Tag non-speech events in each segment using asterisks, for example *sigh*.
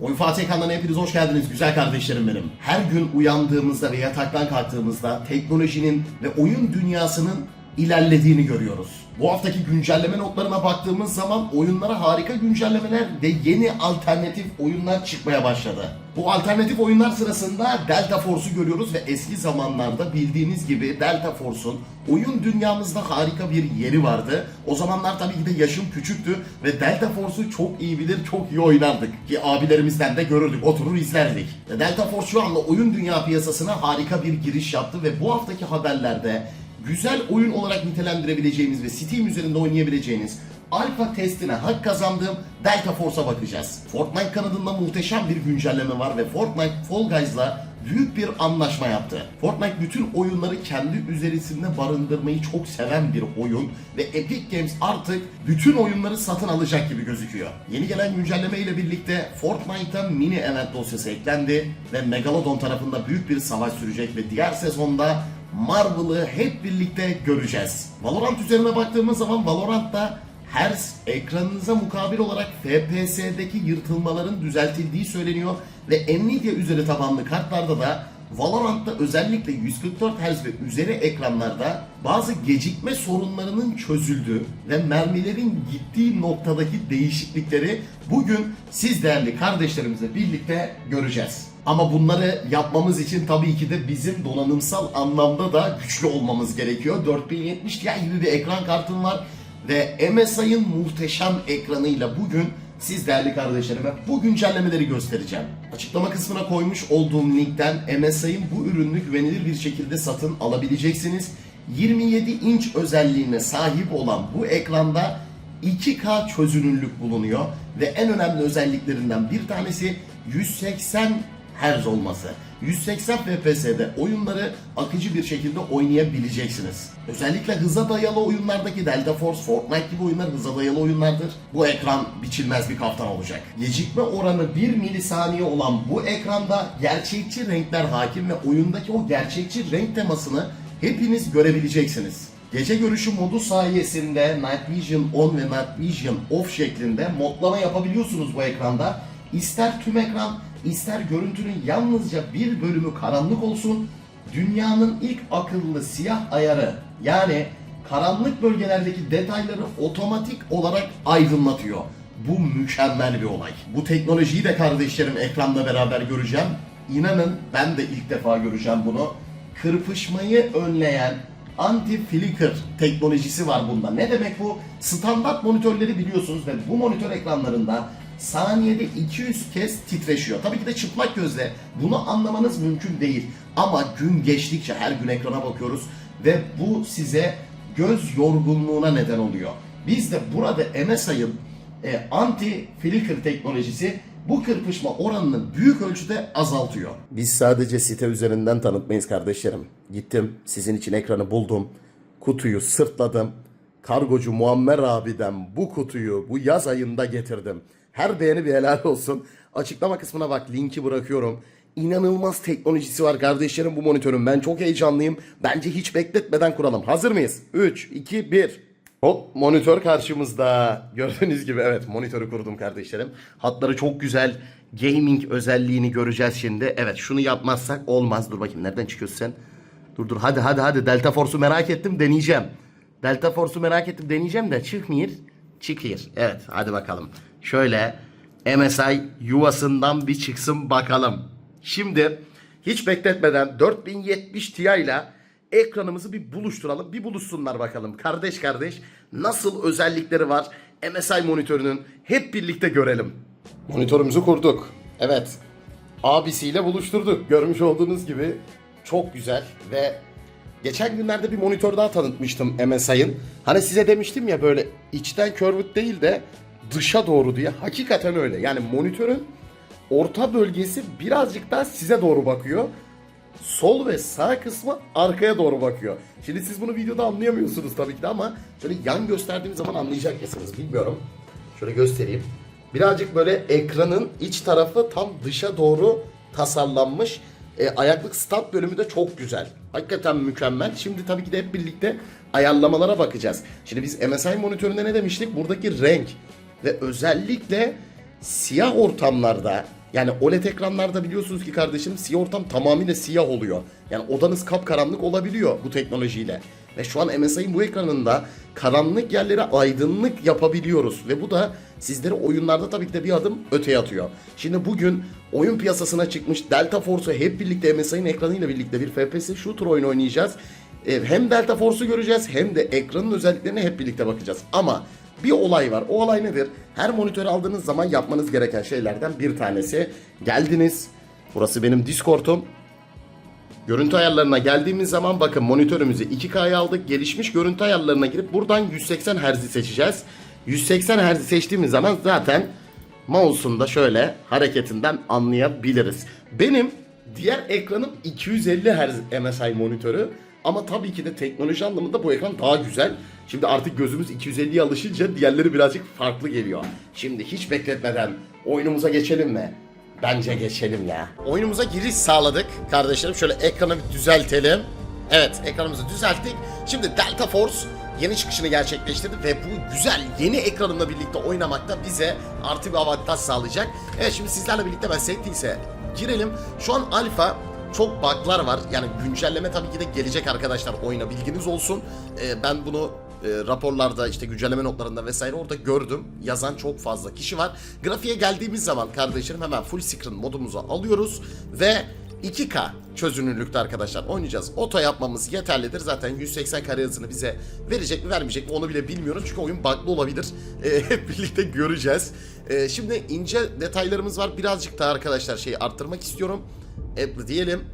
Oyun Fatih ekranlarına hepiniz hoş geldiniz güzel kardeşlerim benim. Her gün uyandığımızda ve yataktan kalktığımızda teknolojinin ve oyun dünyasının ilerlediğini görüyoruz. Bu haftaki güncelleme notlarına baktığımız zaman oyunlara harika güncellemeler ve yeni alternatif oyunlar çıkmaya başladı. Bu alternatif oyunlar sırasında Delta Force'u görüyoruz ve eski zamanlarda bildiğiniz gibi Delta Force'un oyun dünyamızda harika bir yeri vardı. O zamanlar tabii ki de yaşım küçüktü ve Delta Force'u çok iyi bilir, çok iyi oynardık. Ki abilerimizden de görürdük, oturur izlerdik. Delta Force şu anda oyun dünya piyasasına harika bir giriş yaptı ve bu haftaki haberlerde güzel oyun olarak nitelendirebileceğimiz ve Steam üzerinde oynayabileceğiniz alfa testine hak kazandığım Delta Force'a bakacağız. Fortnite kanadında muhteşem bir güncelleme var ve Fortnite Fall Guys'la büyük bir anlaşma yaptı. Fortnite bütün oyunları kendi üzerisinde barındırmayı çok seven bir oyun ve Epic Games artık bütün oyunları satın alacak gibi gözüküyor. Yeni gelen güncelleme ile birlikte Fortnite'a mini event dosyası eklendi ve Megalodon tarafında büyük bir savaş sürecek ve diğer sezonda Marvel'ı hep birlikte göreceğiz. Valorant üzerine baktığımız zaman Valorant'ta her ekranınıza mukabil olarak FPS'deki yırtılmaların düzeltildiği söyleniyor ve Nvidia üzeri tabanlı kartlarda da Valorant'ta özellikle 144 Hz ve üzeri ekranlarda bazı gecikme sorunlarının çözüldüğü ve mermilerin gittiği noktadaki değişiklikleri bugün siz değerli kardeşlerimizle birlikte göreceğiz. Ama bunları yapmamız için tabii ki de bizim donanımsal anlamda da güçlü olmamız gerekiyor. 4070 Ti gibi bir ekran kartım var ve MSI'ın muhteşem ekranıyla bugün siz değerli kardeşlerime bu güncellemeleri göstereceğim. Açıklama kısmına koymuş olduğum linkten MSI'ın bu ürünü güvenilir bir şekilde satın alabileceksiniz. 27 inç özelliğine sahip olan bu ekranda 2K çözünürlük bulunuyor ve en önemli özelliklerinden bir tanesi 180 Hz olması. 180 FPS'de oyunları akıcı bir şekilde oynayabileceksiniz. Özellikle hıza dayalı oyunlardaki Delta Force, Fortnite gibi oyunlar hıza dayalı oyunlardır. Bu ekran biçilmez bir kaftan olacak. Gecikme oranı 1 milisaniye olan bu ekranda gerçekçi renkler hakim ve oyundaki o gerçekçi renk temasını hepiniz görebileceksiniz. Gece görüşü modu sayesinde Night Vision On ve Night Vision Off şeklinde modlama yapabiliyorsunuz bu ekranda. İster tüm ekran, ister görüntünün yalnızca bir bölümü karanlık olsun, dünyanın ilk akıllı siyah ayarı yani karanlık bölgelerdeki detayları otomatik olarak aydınlatıyor. Bu mükemmel bir olay. Bu teknolojiyi de kardeşlerim ekranda beraber göreceğim. İnanın ben de ilk defa göreceğim bunu. Kırpışmayı önleyen anti-flicker teknolojisi var bunda. Ne demek bu? Standart monitörleri biliyorsunuz ve bu monitör ekranlarında saniyede 200 kez titreşiyor. Tabii ki de çıplak gözle bunu anlamanız mümkün değil. Ama gün geçtikçe her gün ekrana bakıyoruz ve bu size göz yorgunluğuna neden oluyor. Biz de burada MSI'ın e, anti-flicker teknolojisi bu kırpışma oranını büyük ölçüde azaltıyor. Biz sadece site üzerinden tanıtmayız kardeşlerim. Gittim sizin için ekranı buldum. Kutuyu sırtladım. Kargocu Muammer abiden bu kutuyu bu yaz ayında getirdim. Her beğeni bir helal olsun. Açıklama kısmına bak linki bırakıyorum. İnanılmaz teknolojisi var kardeşlerim bu monitörün. Ben çok heyecanlıyım. Bence hiç bekletmeden kuralım. Hazır mıyız? 3, 2, 1. Hop monitör karşımızda. Gördüğünüz gibi evet monitörü kurdum kardeşlerim. Hatları çok güzel. Gaming özelliğini göreceğiz şimdi. Evet şunu yapmazsak olmaz. Dur bakayım nereden çıkıyorsun sen? Dur dur hadi hadi hadi Delta Force'u merak ettim deneyeceğim. Delta Force'u merak ettim deneyeceğim de çıkmıyor. Çıkıyor. Evet hadi bakalım. Şöyle MSI yuvasından bir çıksın bakalım. Şimdi hiç bekletmeden 4070 Ti ile ekranımızı bir buluşturalım. Bir buluşsunlar bakalım. Kardeş kardeş nasıl özellikleri var MSI monitörünün hep birlikte görelim. Monitörümüzü kurduk. Evet. Abisiyle buluşturduk. Görmüş olduğunuz gibi çok güzel ve geçen günlerde bir monitör daha tanıtmıştım MSI'ın. Hani size demiştim ya böyle içten curved değil de dışa doğru diye. Hakikaten öyle. Yani monitörün orta bölgesi birazcık daha size doğru bakıyor. Sol ve sağ kısmı arkaya doğru bakıyor. Şimdi siz bunu videoda anlayamıyorsunuz tabii ki de ama şöyle yan gösterdiğim zaman anlayacak mısınız bilmiyorum. Şöyle göstereyim. Birazcık böyle ekranın iç tarafı tam dışa doğru tasarlanmış. E, ayaklık stand bölümü de çok güzel. Hakikaten mükemmel. Şimdi tabii ki de hep birlikte ayarlamalara bakacağız. Şimdi biz MSI monitöründe ne demiştik? Buradaki renk ve özellikle siyah ortamlarda Yani OLED ekranlarda biliyorsunuz ki kardeşim siyah ortam tamamıyla siyah oluyor. Yani odanız kapkaranlık olabiliyor bu teknolojiyle. Ve şu an MSI'ın bu ekranında karanlık yerlere aydınlık yapabiliyoruz. Ve bu da sizleri oyunlarda tabii ki de bir adım öteye atıyor. Şimdi bugün oyun piyasasına çıkmış Delta Force'u hep birlikte MSI'ın ekranıyla birlikte bir FPS shooter oyunu oynayacağız. E, Hem Delta Force'u göreceğiz hem de ekranın özelliklerine hep birlikte bakacağız. Ama bir olay var. O olay nedir? Her monitör aldığınız zaman yapmanız gereken şeylerden bir tanesi. Geldiniz. Burası benim Discord'um. Görüntü ayarlarına geldiğimiz zaman bakın monitörümüzü 2K'ya aldık. Gelişmiş görüntü ayarlarına girip buradan 180 Hz'i seçeceğiz. 180 Hz'i seçtiğimiz zaman zaten mouse'un da şöyle hareketinden anlayabiliriz. Benim diğer ekranım 250 Hz MSI monitörü. Ama tabii ki de teknoloji anlamında bu ekran daha güzel. Şimdi artık gözümüz 250'ye alışınca diğerleri birazcık farklı geliyor. Şimdi hiç bekletmeden oyunumuza geçelim mi? Bence geçelim ya. Oyunumuza giriş sağladık kardeşlerim. Şöyle ekranı bir düzeltelim. Evet ekranımızı düzelttik. Şimdi Delta Force yeni çıkışını gerçekleştirdi ve bu güzel yeni ekranımla birlikte oynamakta bize artı bir avantaj sağlayacak. Evet şimdi sizlerle birlikte ben Settings'e girelim. Şu an alfa çok bug'lar var. Yani güncelleme tabii ki de gelecek arkadaşlar oyuna bilginiz olsun. Ee, ben bunu e, raporlarda işte güncelleme notlarında vesaire orada gördüm. Yazan çok fazla kişi var. Grafiğe geldiğimiz zaman kardeşlerim hemen full screen modumuzu alıyoruz ve 2K çözünürlükte arkadaşlar oynayacağız. Oto yapmamız yeterlidir. Zaten 180 kare hızını bize verecek mi vermeyecek mi onu bile bilmiyoruz. Çünkü oyun bug'lı olabilir. *laughs* E, hep birlikte göreceğiz. E, şimdi ince detaylarımız var. Birazcık daha arkadaşlar şeyi arttırmak istiyorum. Apple diyelim.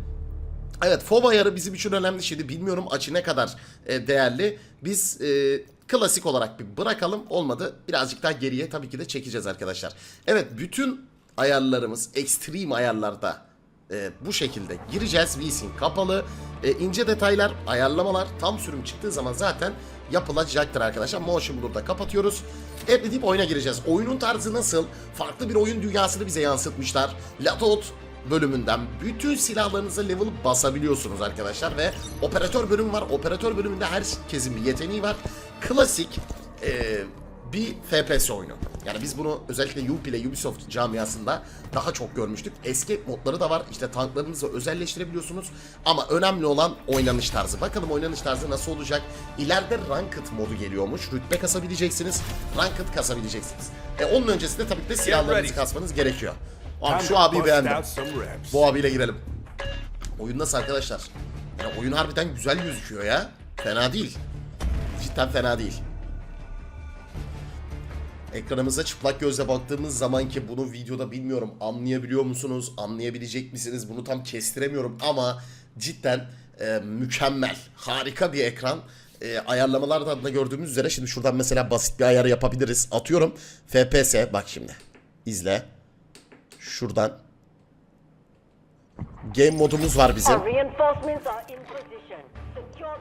Evet FOV ayarı bizim için önemli şeydi. Bilmiyorum açı ne kadar e, değerli. Biz e, klasik olarak bir bırakalım. Olmadı birazcık daha geriye tabii ki de çekeceğiz arkadaşlar. Evet bütün ayarlarımız extreme ayarlarda e, bu şekilde gireceğiz. VSync kapalı. E, ince detaylar, ayarlamalar tam sürüm çıktığı zaman zaten yapılacaktır arkadaşlar. Motion Blur'da kapatıyoruz. Hep deyip oyuna gireceğiz. Oyunun tarzı nasıl? Farklı bir oyun dünyasını bize yansıtmışlar. Latout bölümünden bütün silahlarınıza level basabiliyorsunuz arkadaşlar ve operatör bölümü var. Operatör bölümünde herkesin bir yeteneği var. Klasik e, bir FPS oyunu. Yani biz bunu özellikle ile Ubisoft camiasında daha çok görmüştük. Escape modları da var. İşte tanklarınızı özelleştirebiliyorsunuz. Ama önemli olan oynanış tarzı. Bakalım oynanış tarzı nasıl olacak? İleride Ranked modu geliyormuş. Rütbe kasabileceksiniz. Ranked kasabileceksiniz. E onun öncesinde tabii ki de silahlarınızı kasmanız gerekiyor. Abi şu abiyi beğendim. Bu abiyle girelim. Oyun nasıl arkadaşlar? Yani oyun harbiden güzel gözüküyor ya. Fena değil. Cidden fena değil. Ekranımıza çıplak gözle baktığımız zaman ki bunu videoda bilmiyorum anlayabiliyor musunuz? Anlayabilecek misiniz? Bunu tam kestiremiyorum ama cidden e, mükemmel. Harika bir ekran. E, ayarlamalarda da gördüğümüz üzere şimdi şuradan mesela basit bir ayar yapabiliriz. Atıyorum FPS bak şimdi. İzle. Şuradan Game modumuz var bizim.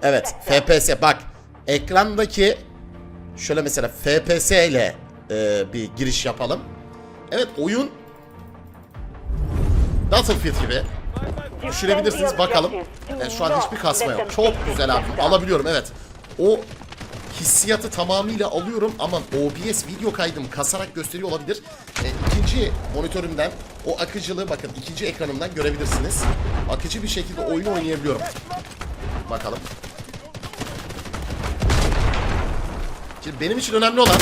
Evet. FPS bak ekrandaki şöyle mesela FPS ile e, bir giriş yapalım. Evet oyun Battlefield gibi düşürebilirsiniz bakalım. Evet, şu an hiçbir kasma yok. Çok güzel abi alabiliyorum evet. O hissiyatı tamamıyla alıyorum ama OBS video kaydım kasarak gösteriyor olabilir. E, ikinci monitörümden o akıcılığı bakın ikinci ekranımdan görebilirsiniz. Akıcı bir şekilde oyunu oynayabiliyorum. Bakalım. Şimdi benim için önemli olan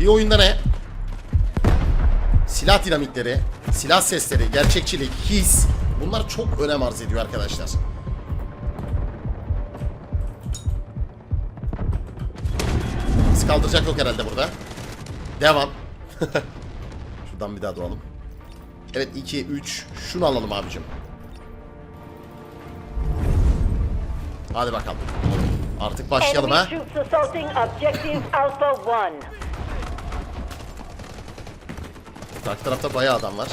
bir oyunda ne? Silah dinamikleri, silah sesleri, gerçekçilik, his bunlar çok önem arz ediyor arkadaşlar. Kaldıracak yok herhalde burada. Devam. *laughs* Şuradan bir daha doğalım. Evet 2, 3. Şunu alalım abicim. Hadi bakalım. Artık başlayalım ha. troops assaulting objective Alpha 1. Bak tarafta bayağı adam var.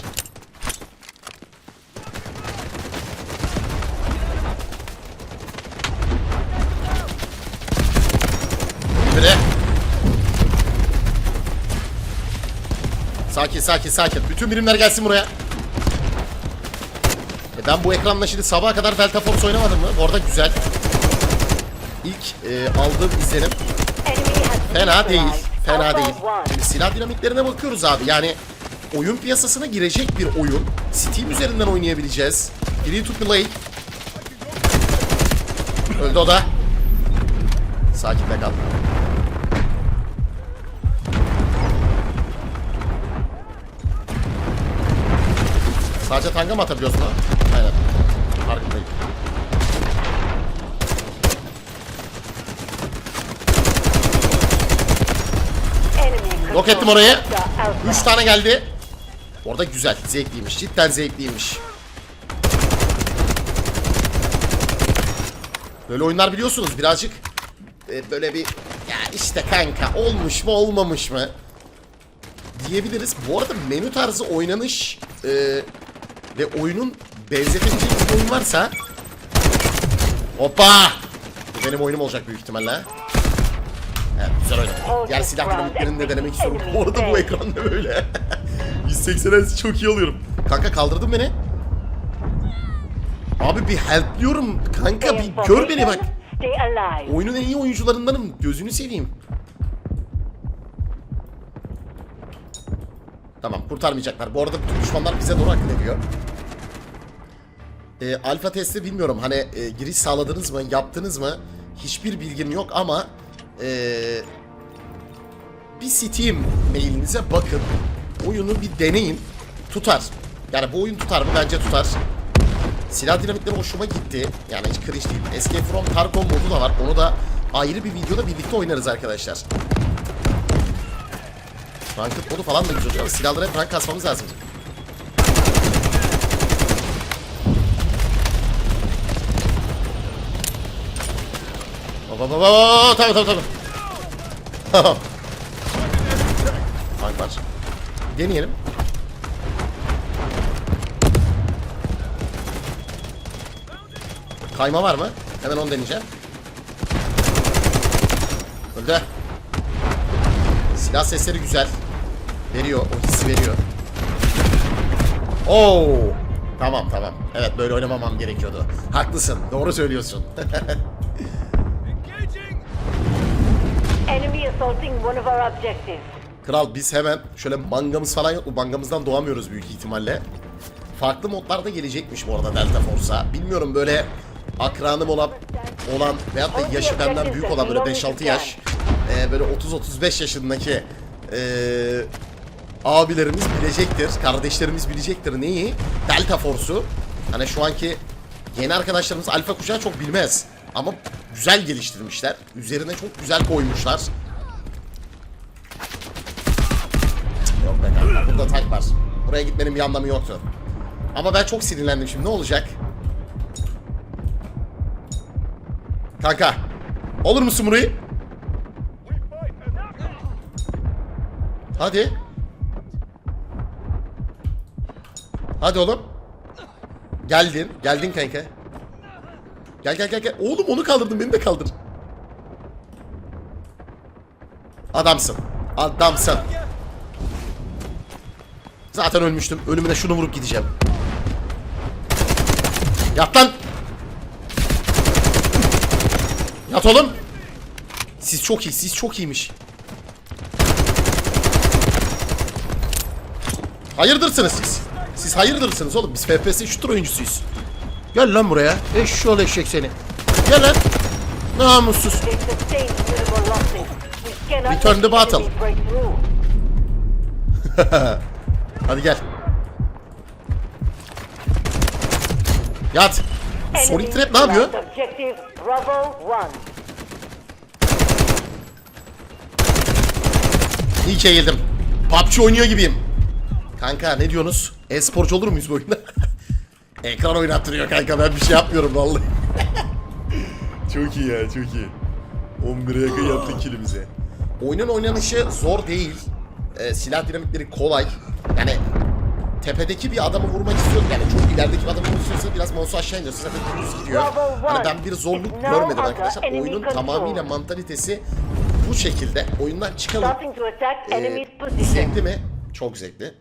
Sakin sakin sakin. Bütün birimler gelsin buraya. E ben bu ekranla şimdi sabaha kadar Delta Force oynamadım mı? Bu arada güzel. İlk e, aldığım izlenim Fena değil. Fena değil. 1. Şimdi silah dinamiklerine bakıyoruz abi. Yani oyun piyasasına girecek bir oyun. Steam üzerinden oynayabileceğiz. Free to play. Öldü o da. Sakin de kal. Sadece tanga mı atabiliyorsun ha? Aynen. Farkındayım. Yok ettim orayı. sector Alpha. 3 tane geldi. Orada güzel, zevkliymiş. Cidden zevkliymiş. Böyle oyunlar biliyorsunuz birazcık e, böyle bir ya işte kanka olmuş mu olmamış mı diyebiliriz. Bu arada menü tarzı oynanış e, ve oyunun benzetebileceği bir oyun varsa Hoppa! Bu benim oyunum olacak büyük ihtimalle. Evet güzel oyun. Diğer silah dinamiklerini de denemek istiyorum. Bu arada bu ekranda böyle. *laughs* 180 Hz çok iyi alıyorum. Kanka kaldırdın beni. Abi bir helpliyorum kanka Stay bir gör beni bak. Oyunun en iyi oyuncularındanım. Gözünü seveyim. Tamam kurtarmayacaklar. Bu arada düşmanlar bize doğru akın ediyor. Ee, alfa testi bilmiyorum. Hani e, giriş sağladınız mı? Yaptınız mı? Hiçbir bilgim yok ama e, bir Steam mailinize bakın. Oyunu bir deneyin. Tutar. Yani bu oyun tutar mı? Bence tutar. Silah dinamikleri hoşuma gitti. Yani hiç cringe değil. Escape from Tarkov modu da var. Onu da ayrı bir videoda birlikte oynarız arkadaşlar. Ranked modu falan da güzel oluyor. Silahlara hep rank kasmamız lazım. Baba baba baba tabii tabii tabii. *laughs* Tank var. Deneyelim. Kayma var mı? Hemen onu deneyeceğim. Öldü. Silah sesleri güzel. Veriyor. O hissi veriyor. Oo. Tamam tamam. Evet böyle oynamamam gerekiyordu. Haklısın. Doğru söylüyorsun. *laughs* Enemy assaulting one of our objectives. Kral biz hemen şöyle mangamız falan yok mu? Mangamızdan doğamıyoruz büyük ihtimalle. Farklı modlarda gelecekmiş bu arada Delta Force'a. Bilmiyorum böyle akranım olan, olan veyahut da yaşı benden büyük olan böyle 5-6 yaş e, böyle 30-35 yaşındaki e, abilerimiz bilecektir, kardeşlerimiz bilecektir neyi? Delta Force'u. Hani şu anki yeni arkadaşlarımız alfa kuşağı çok bilmez. Ama güzel geliştirmişler. Üzerine çok güzel koymuşlar. Yok be kanka burada tank var. Buraya gitmenin bir anlamı yoktu. Ama ben çok sinirlendim şimdi ne olacak? Kanka. Olur musun burayı? Hadi. Hadi oğlum. Geldin. Geldin kanka. Gel gel gel gel. Oğlum onu kaldırdın beni de kaldır. Adamsın. Adamsın. Zaten ölmüştüm. Ölümüne şunu vurup gideceğim. Yat lan. Yat oğlum. Siz çok iyi. Siz çok iyiymiş. Hayırdırsınız siz. Siz hayırdırsınız oğlum. Biz FPS şutur oyuncusuyuz. Gel lan buraya. Eşşoğlu eşek seni. Gel lan. Namussuz. Return the battle. *laughs* Hadi gel. Yat. Sonic Trap ne yapıyor? lost Objective Bravo 1. İyi ki eğildim. PUBG oynuyor gibiyim. Kanka ne diyorsunuz? E-sporcu olur muyuz bu oyunda? *laughs* Ekran oynattırıyor kanka ben bir şey yapmıyorum vallahi. *laughs* çok iyi ya çok iyi. 11'e yakın yaptık kilimize. Oyunun oynanışı zor değil. Ee, silah dinamikleri kolay. Yani tepedeki bir adamı vurmak istiyorsun yani çok ilerideki bir adamı vurmak istiyorsan biraz mouse'u aşağı indiriyorsun zaten düz gidiyor. Hani ben bir zorluk görmedim arkadaşlar. Oyunun tamamıyla mantalitesi bu şekilde. Oyundan çıkalım. Ee, zevkli mi? Çok zevkli.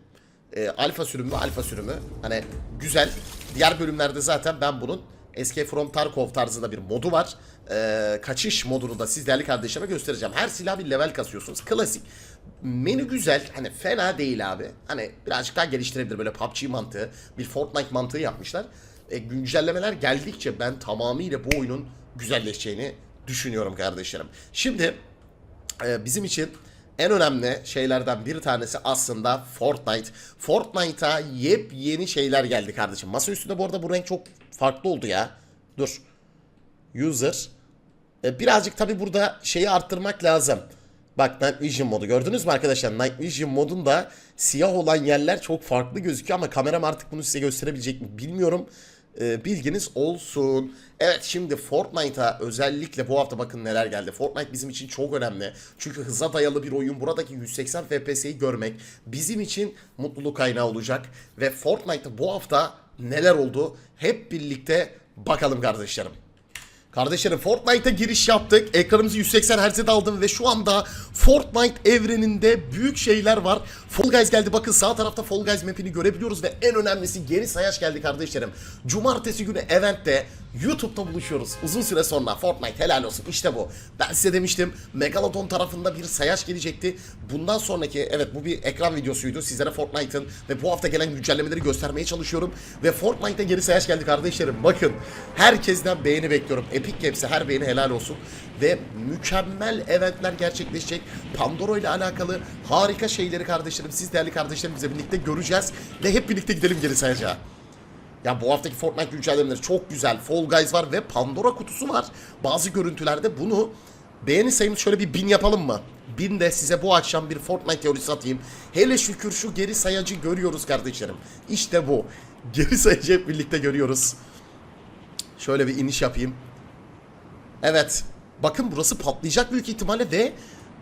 Ee, alfa sürümü, alfa sürümü. Hani güzel. Diğer bölümlerde zaten ben bunun Escape from Tarkov tarzında bir modu var. Ee, kaçış modunu da siz değerli kardeşlerime göstereceğim. Her silah bir level kasıyorsunuz. Klasik. Menü güzel. Hani fena değil abi. Hani birazcık daha geliştirebilir. Böyle PUBG mantığı. Bir Fortnite mantığı yapmışlar. E, güncellemeler geldikçe ben tamamıyla bu oyunun güzelleşeceğini düşünüyorum kardeşlerim. Şimdi ee, bizim için en önemli şeylerden bir tanesi aslında Fortnite. Fortnite'a yepyeni şeyler geldi kardeşim. Masa üstünde bu arada bu renk çok farklı oldu ya. Dur. User. Ee, birazcık tabi burada şeyi arttırmak lazım. Bak Night Vision modu gördünüz mü arkadaşlar? Night Vision modunda siyah olan yerler çok farklı gözüküyor ama kameram artık bunu size gösterebilecek mi bilmiyorum. Ee, bilginiz olsun. Evet şimdi Fortnite'a özellikle bu hafta bakın neler geldi. Fortnite bizim için çok önemli. Çünkü hıza dayalı bir oyun. Buradaki 180 FPS'yi görmek bizim için mutluluk kaynağı olacak. Ve Fortnite'ta bu hafta neler oldu hep birlikte bakalım kardeşlerim. Kardeşlerim Fortnite'a giriş yaptık. Ekranımızı 180 Hz'e aldım ve şu anda Fortnite evreninde büyük şeyler var. Fall Guys geldi. Bakın sağ tarafta Fall Guys map'ini görebiliyoruz ve en önemlisi geri sayaç geldi kardeşlerim. Cumartesi günü eventte YouTube'da buluşuyoruz. Uzun süre sonra Fortnite helal olsun. İşte bu. Ben size demiştim Megalodon tarafında bir sayaç gelecekti. Bundan sonraki evet bu bir ekran videosuydu. Sizlere Fortnite'ın ve bu hafta gelen güncellemeleri göstermeye çalışıyorum. Ve Fortnite'a geri sayaç geldi kardeşlerim. Bakın herkesten beğeni bekliyorum. Epic Games'e her beğeni helal olsun. Ve mükemmel eventler gerçekleşecek. Pandora ile alakalı harika şeyleri kardeşlerim, siz değerli kardeşlerimizle birlikte göreceğiz. Ve hep birlikte gidelim geri sayaca. Ya bu haftaki Fortnite güncellemeleri çok güzel. Fall Guys var ve Pandora kutusu var. Bazı görüntülerde bunu beğeni sayımız şöyle bir bin yapalım mı? Bin de size bu akşam bir Fortnite teorisi atayım. Hele şükür şu geri sayacı görüyoruz kardeşlerim. İşte bu. Geri sayacı hep birlikte görüyoruz. Şöyle bir iniş yapayım. Evet. Bakın burası patlayacak büyük ihtimalle ve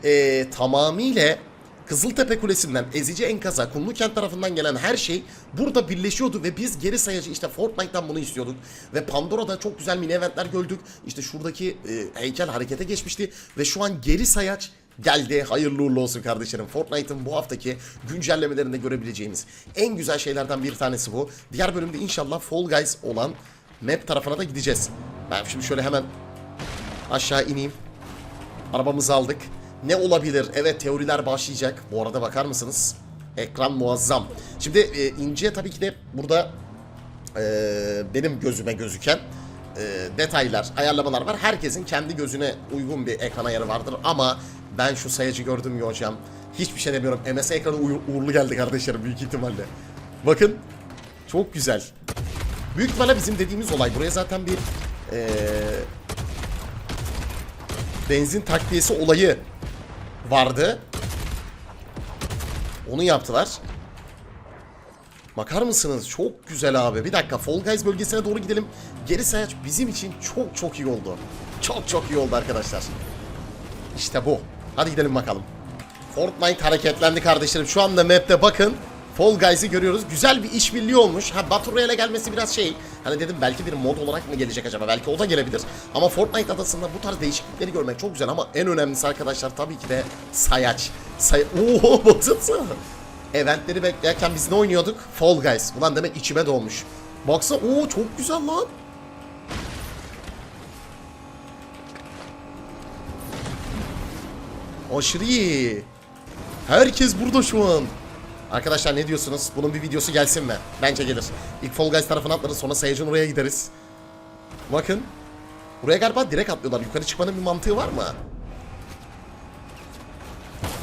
e, tamamıyla Kızıltepe Kulesi'nden ezici enkaza, Kumlukent tarafından gelen her şey burada birleşiyordu ve biz geri sayacı işte Fortnite'tan bunu istiyorduk. Ve Pandora'da çok güzel mini eventler gördük. İşte şuradaki e, heykel harekete geçmişti ve şu an geri sayaç geldi. Hayırlı uğurlu olsun kardeşlerim. Fortnite'ın bu haftaki güncellemelerinde görebileceğimiz en güzel şeylerden bir tanesi bu. Diğer bölümde inşallah Fall Guys olan map tarafına da gideceğiz. Ben şimdi şöyle hemen aşağı ineyim. Arabamızı aldık. Ne olabilir? Evet teoriler başlayacak. Bu arada bakar mısınız? Ekran muazzam. Şimdi e, ince tabii ki de burada e, benim gözüme gözüken e, detaylar, ayarlamalar var. Herkesin kendi gözüne uygun bir ekran ayarı vardır ama ben şu sayacı gördüm ya hocam. Hiçbir şey demiyorum. MS ekranı uğur- uğurlu geldi kardeşlerim büyük ihtimalle. Bakın. Çok güzel. Büyük ihtimalle bizim dediğimiz olay. Buraya zaten bir e, benzin takviyesi olayı vardı. Onu yaptılar. Bakar mısınız? Çok güzel abi. Bir dakika Fall Guys bölgesine doğru gidelim. Geri sayaç bizim için çok çok iyi oldu. Çok çok iyi oldu arkadaşlar. İşte bu. Hadi gidelim bakalım. Fortnite hareketlendi kardeşlerim. Şu anda map'te bakın. Fall Guys'ı görüyoruz. Güzel bir işbirliği olmuş. Ha Battle Royale'e gelmesi biraz şey. Hani dedim belki bir mod olarak mı gelecek acaba? Belki o da gelebilir. Ama Fortnite adasında bu tarz değişiklikleri görmek çok güzel ama en önemlisi arkadaşlar tabii ki de sayaç. Say *laughs* Oo baksanıza. Eventleri beklerken biz ne oynuyorduk? Fall Guys. Ulan demek içime doğmuş. Baksana oo çok güzel lan. Aşırı iyi. Herkes burada şu an. Arkadaşlar ne diyorsunuz? Bunun bir videosu gelsin mi? Bence gelir. İlk Fall Guys tarafına atlarız sonra sayacın oraya gideriz. Bakın. Buraya galiba direkt atlıyorlar. Yukarı çıkmanın bir mantığı var mı?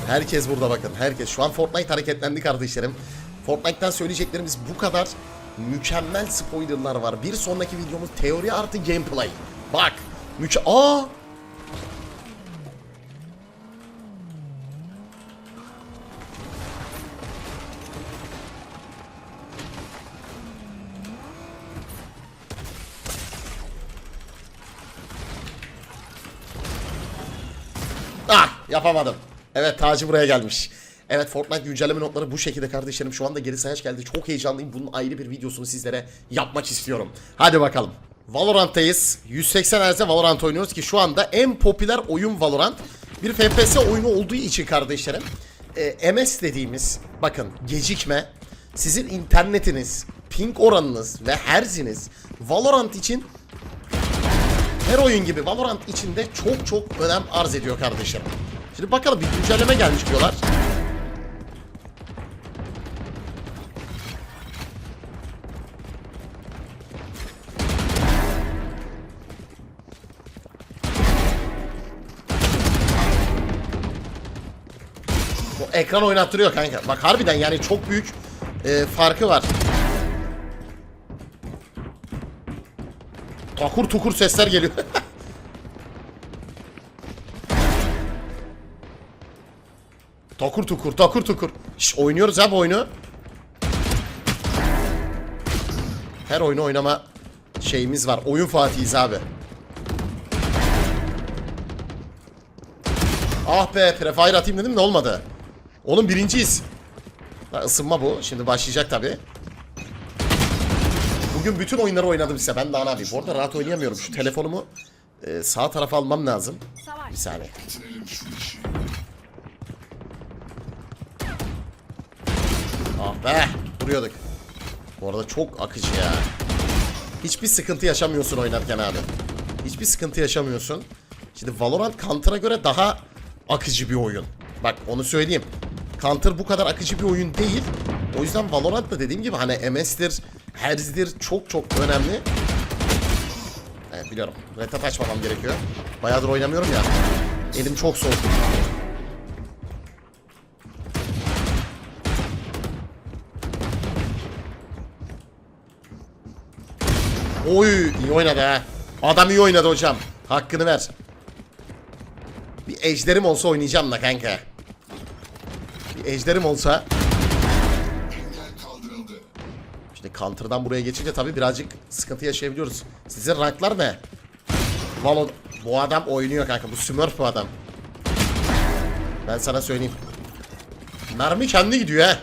Herkes burada bakın. Herkes. Şu an Fortnite hareketlendi kardeşlerim. Fortnite'ten söyleyeceklerimiz bu kadar. Mükemmel spoilerlar var. Bir sonraki videomuz teori artı gameplay. Bak. Müke... Aa! Yapamadım. Evet Taci buraya gelmiş. Evet Fortnite güncelleme notları bu şekilde kardeşlerim. Şu anda geri sayaç geldi. Çok heyecanlıyım. Bunun ayrı bir videosunu sizlere yapmak istiyorum. Hadi bakalım. Valorant'tayız. 180 Hz'de Valorant oynuyoruz ki şu anda en popüler oyun Valorant. Bir FPS oyunu olduğu için kardeşlerim. e, MS dediğimiz bakın gecikme sizin internetiniz, ping oranınız ve herziniz Valorant için her oyun gibi Valorant içinde çok çok önem arz ediyor kardeşim. Şimdi bakalım bir güncelleme gelmiş diyorlar. O ekran oynattırıyor kanka. Bak harbiden yani çok büyük e, farkı var. Takur tukur sesler geliyor. *laughs* takur tukur takur tukur. Şş, oynuyoruz abi oyunu. Her oyunu oynama şeyimiz var. Oyun Fatih'iz abi. Ah be prefire atayım dedim de olmadı. Oğlum birinciyiz. Ha, ısınma bu. Şimdi başlayacak tabi. Bugün bütün oyunları oynadım size. Ben daha ne yapayım? Bu arada rahat oynayamıyorum. Şu telefonumu e, sağ tarafa almam lazım. Bir saniye. Ah be. Duruyorduk. Bu arada çok akıcı ya. Hiçbir sıkıntı yaşamıyorsun oynarken abi. Hiçbir sıkıntı yaşamıyorsun. Şimdi Valorant Counter'a göre daha akıcı bir oyun. Bak onu söyleyeyim. Counter bu kadar akıcı bir oyun değil. O yüzden Valorant da dediğim gibi hani MS'dir, Herz'dir çok çok önemli. Evet biliyorum. Red Hat açmamam gerekiyor. Bayağıdır oynamıyorum ya. Elim çok soğuk. Oy iyi oynadı ha. Adam iyi oynadı hocam. Hakkını ver. Bir ejderim olsa oynayacağım da kanka. Bir ejderim olsa. İşte counter'dan buraya geçince tabii birazcık sıkıntı yaşayabiliyoruz. Sizin ranklar ne? Valo bu adam oynuyor kanka. Bu Smurf bu adam. Ben sana söyleyeyim. Mermi kendi gidiyor ha.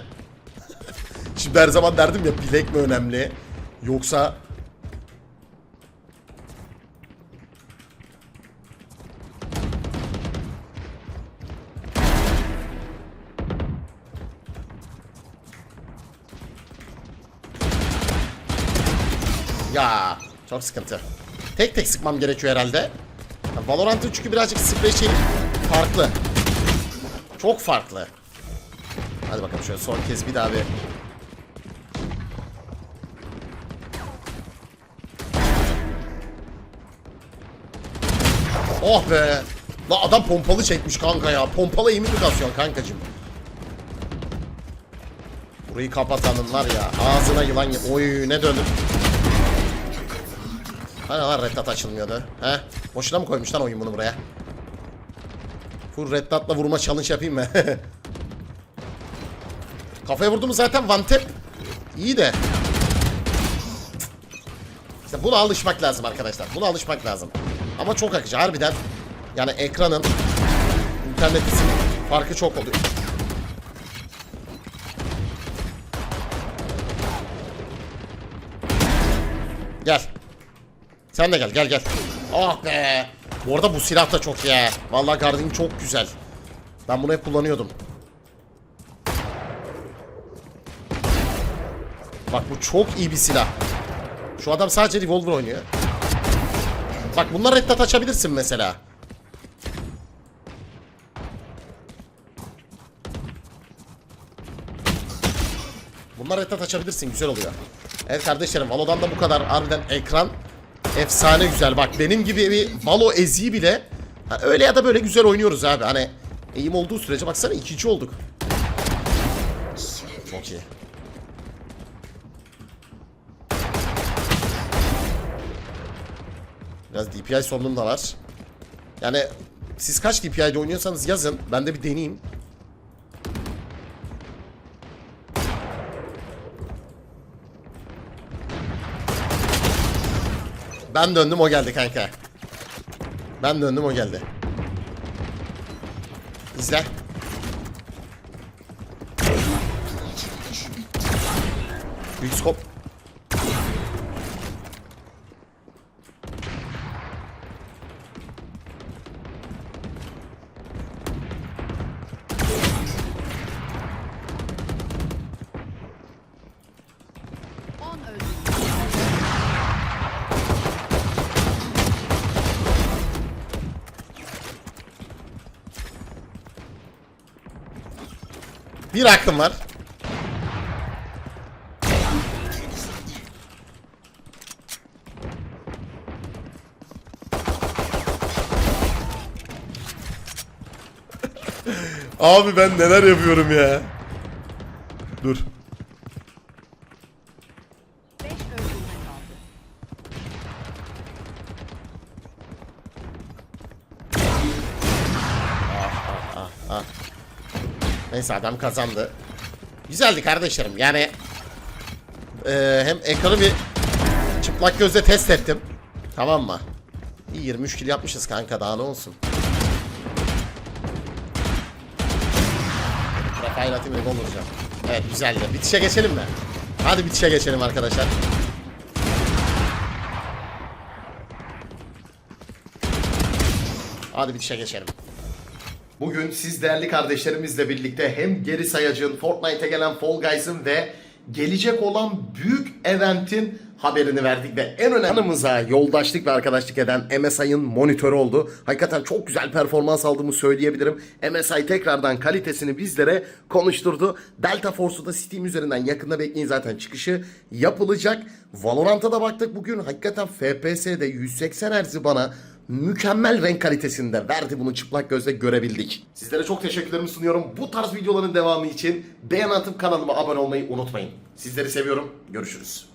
*laughs* Şimdi her zaman derdim ya bilek mi önemli? Yoksa çok sıkıntı. Tek tek sıkmam gerekiyor herhalde. Valorant'ın çünkü birazcık sprey şeyi farklı. Çok farklı. Hadi bakalım şöyle son kez bir daha bir. Oh be. La adam pompalı çekmiş kanka ya. Pompalı imitasyon kankacım. Burayı kapatanın var ya. Ağzına yılan. Oy ne döndü. Hani lan Red Dot açılmıyordu. He? Boşuna mı koymuşlar oyun bunu buraya? Full Red Dot'la vurma challenge yapayım mı? *laughs* Kafaya vurdum zaten one tap. İyi de. İşte buna alışmak lazım arkadaşlar. Buna alışmak lazım. Ama çok akıcı harbiden. Yani ekranın internet farkı çok oluyor. Gel. Sen de gel gel gel. Ah be. Bu arada bu silah da çok iyi. Vallahi Guardian çok güzel. Ben bunu hep kullanıyordum. Bak bu çok iyi bir silah. Şu adam sadece revolver oynuyor. Bak bunlar red dot açabilirsin mesela. Bunlar red dot açabilirsin güzel oluyor. Evet kardeşlerim Valo'dan da bu kadar harbiden ekran efsane güzel. Bak benim gibi bir Valo eziği bile ha, öyle ya da böyle güzel oynuyoruz abi. Hani eğim olduğu sürece baksana ikinci olduk. Çok iyi. Biraz DPI sorunum da var. Yani siz kaç DPI'de oynuyorsanız yazın. Ben de bir deneyeyim. Ben döndüm o geldi kanka. Ben döndüm o geldi. İzle. Büyük skop. Bir hakkım var. *laughs* Abi ben neler yapıyorum ya. Dur. Neyse adam kazandı. Güzeldi kardeşlerim. Yani eee, hem ekranı bir çıplak gözle test ettim. Tamam mı? İyi 23 kill yapmışız kanka daha ne olsun. Rafael atayım ve gol vuracağım. Evet güzeldi. Bitişe geçelim mi? Hadi bitişe geçelim arkadaşlar. Hadi bitişe geçelim. Bugün siz değerli kardeşlerimizle birlikte hem geri sayacın, Fortnite'e gelen Fall Guys'ın ve gelecek olan büyük eventin haberini verdik ve en önemli yanımıza yoldaşlık ve arkadaşlık eden MSI'ın monitörü oldu. Hakikaten çok güzel performans aldığımı söyleyebilirim. MSI tekrardan kalitesini bizlere konuşturdu. Delta Force'u da Steam üzerinden yakında bekleyin zaten çıkışı yapılacak. Valorant'a da baktık bugün. Hakikaten FPS'de 180 Hz'i bana mükemmel renk kalitesinde verdi bunu çıplak gözle görebildik. Sizlere çok teşekkürlerimi sunuyorum. Bu tarz videoların devamı için beğen atıp kanalıma abone olmayı unutmayın. Sizleri seviyorum. Görüşürüz.